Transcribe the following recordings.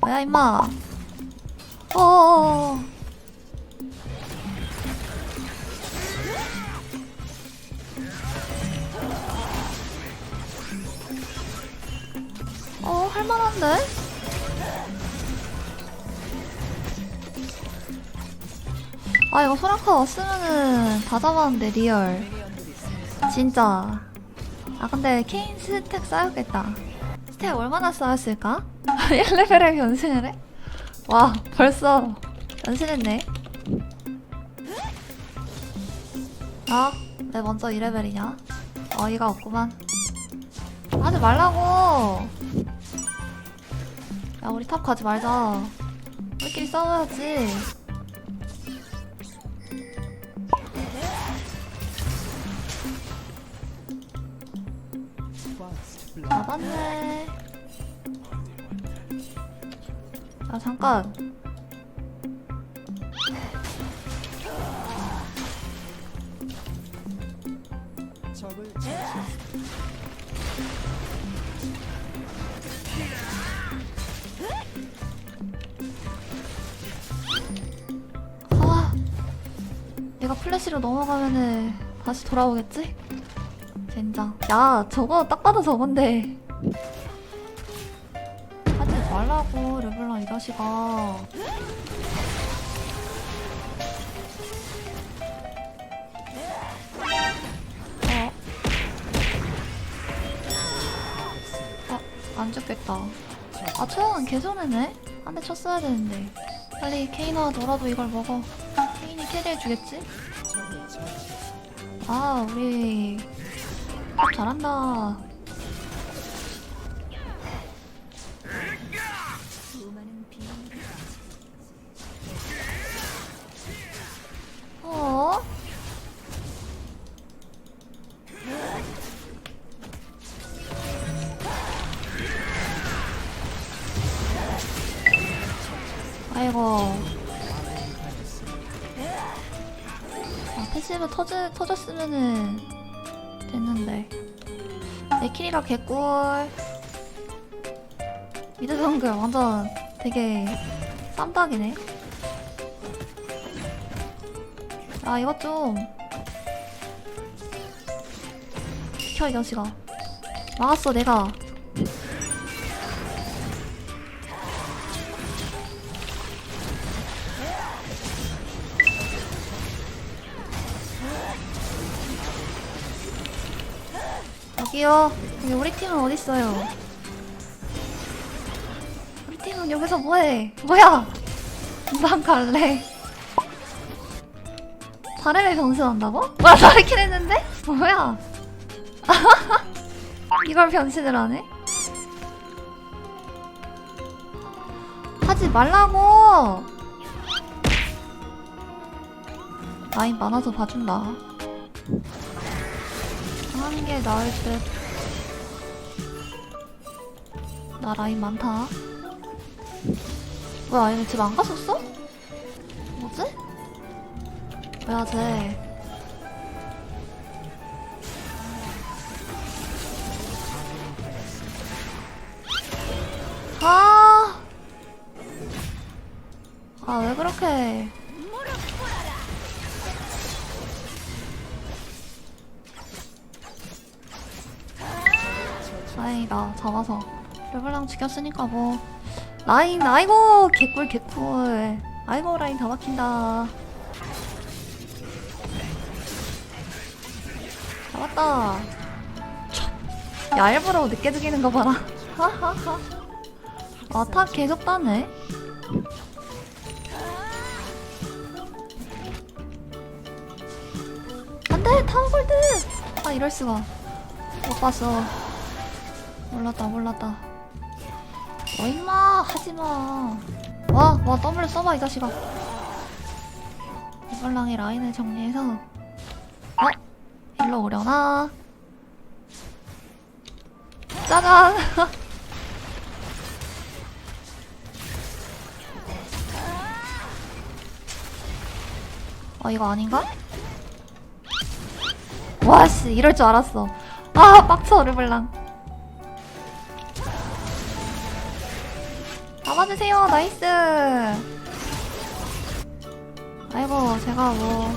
뭐야 임마 어어어 어 할만한데? 아 이거 소라카 왔으면은 다 잡았는데 리얼 진짜 아 근데 케인 스택 쌓였겠다 스택 얼마나 쌓였을까? 1레벨에 변신을 해? 와 벌써 변신했네 아? 왜 먼저 2레벨이냐? 어이가 없구만 하지 말라고 야 우리 탑 가지 말자 우리끼리 싸워야지 잡았네 아 잠깐 아 내가 플래시로 넘어가면은 다시 돌아오겠지? 젠장 야 저거 딱 봐도 저건데 하지 말라고 르블랑 이 자식아 어? 아, 안 죽겠다 아 초영은 개손해네? 한 대 쳤어야 되는데 빨리 케이나 너라도 이걸 먹어 케인이 캐리해주겠지? 아 우리 탑 잘한다 어? 아이고. 아, 패시브 터졌으면은 됐는데. 내 킬이라 개꿀. 미드 정글 완전 되게 쌈딱이네. 아, 이것 좀. 비켜, 이 자식아. 막았어, 내가. 여기요. 여기 우리 팀은 어딨어요? 우리 팀은 여기서 뭐해? 뭐야? 난 갈래. 다리를 변신한다고? 뭐야, 다리긴 했는데? 뭐야? 이걸 변신을 하네? 하지 말라고! 라인 많아서 봐준다. 하는 게 나을 듯. 나 라인 많다. 뭐야, 얘네 집 안 갔었어? 뭐지? 뭐야, 쟤. 아! 아, 왜 그렇게. 다행이다. 잡아서 르블랑 죽였으니까 뭐. 라인 아이고 개꿀 개꿀. 아이고 라인 다 막힌다. 잡았다. 촥. 야 일부러 늦게 죽이는 거 봐라. 하하하 아탑 계속 따네. 안돼 타워골드. 아 이럴수가. 못 봤어 몰랐다 몰랐다. 어 임마 하지마. 와와 더블 써봐 이 자식아. 이발랑이 라인을 정리해서. 어? 일로 오려나? 짜잔! 어 이거 아닌가? 와씨 이럴 줄 알았어. 아 빡쳐 르블랑 잡아주세요 나이스 아이고 제가 뭐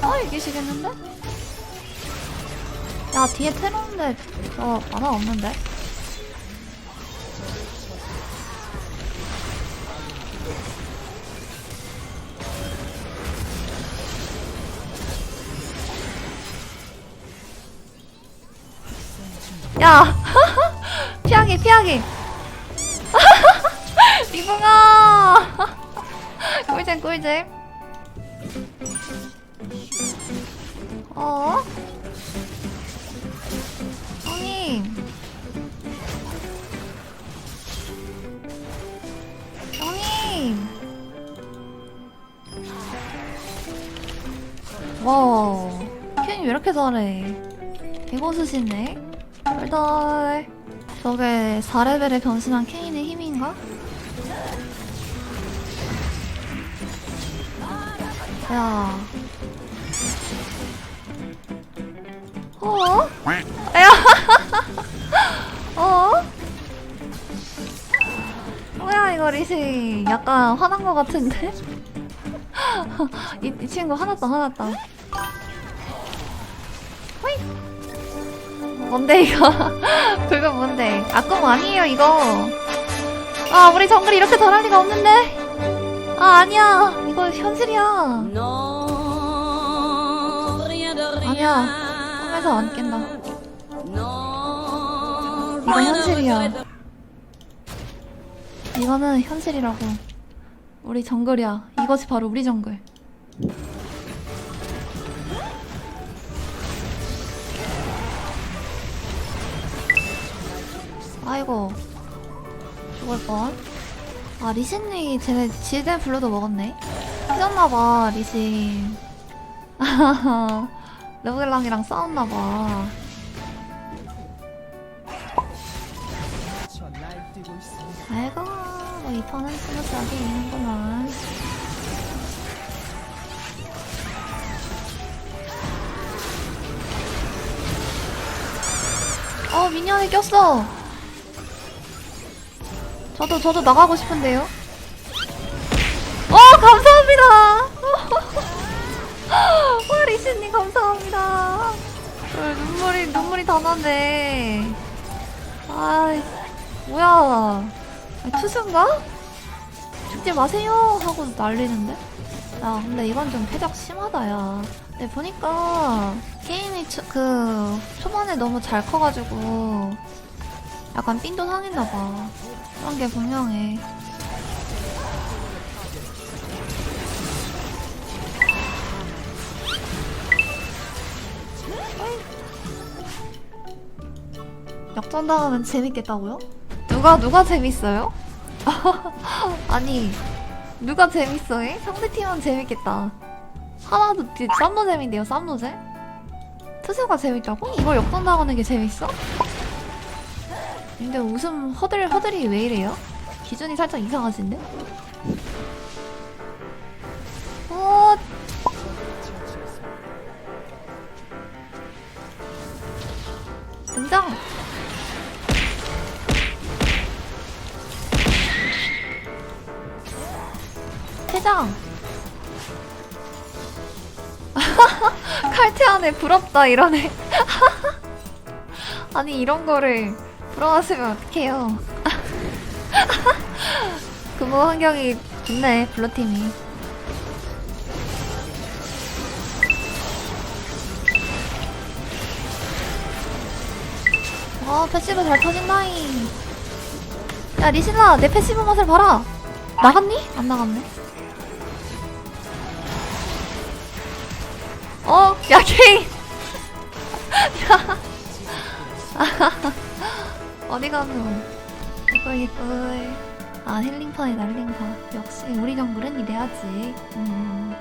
아, 이기시겠는데? 야 뒤에 테러인데 저 만화 없는데? 야 피하기 피하기 리붕아 꿀잼 꿀잼. 어? 형님. 형님. 와 캔이 왜 이렇게 잘해? 개고수시네. 덜덜. 저게 4레벨에 변신한 케인의 힘인가? 야. 어? 야. 어? 뭐야 이거 리시 약간 화난 것 같은데? 이, 이 친구 화났다 화났다. 호이 뭔데 이거? 그거 뭔데? 아꿈 아니에요 이거. 아 우리 정글 이렇게 잘할 리가 없는데? 아 아니야 현실이야. 아니야 꿈에서 안 깬다 de 현실이야. 이거는 현실이라고 우리 정글이야 이것이 바로 우리 정글 아이고 죽을 뻔. 아 리신이 쟤네 지대 블루도 먹었네. 삐졌나봐 리신. 르블랑이랑 싸웠나봐. 아이고 뭐 이 판은 스무스하게 이기는구만. 어 미니언이 꼈어. 저도 저도 나가고 싶은데요. 어 감사 합니다. 와 리신님 감사합니다. 어, 눈물이 눈물이 다 나네. 아 뭐야? 아, 투수인가? 죽지 마세요 하고 난리는데. 야 근데 이건 좀 패작 심하다 야. 근데 보니까 게임이 초, 그 초반에 너무 잘 커가지고 약간 삔도 상했나봐. 그런 게 분명해. 역전 당하면 재밌겠다고요? 누가 누가 재밌어요? 아니 누가 재밌어해? 상대팀은 재밌겠다. 하나도 쌈노잼인데요 쌈노잼? 투수가 재밌다고? 이걸 역전 당하는 게 재밌어? 근데 웃음 허들 허들이 왜 이래요? 기준이 살짝 이상하신데? 등장. 퇴장. 칼퇴 안에 부럽다 이러네. 아니 이런 거를 부러워하시면 어떡해요. 근무 환경이 좋네 블루팀이. 아 패시브 잘 터진다잉. 야 리신아 내 패시브 맛을 봐라. 나갔니? 안 나갔네. 어? 야 케인. 야. 어디 가면 이걸 이걸 아 힐링판이다 힐링판 역시 우리 정글은 이래야지 음.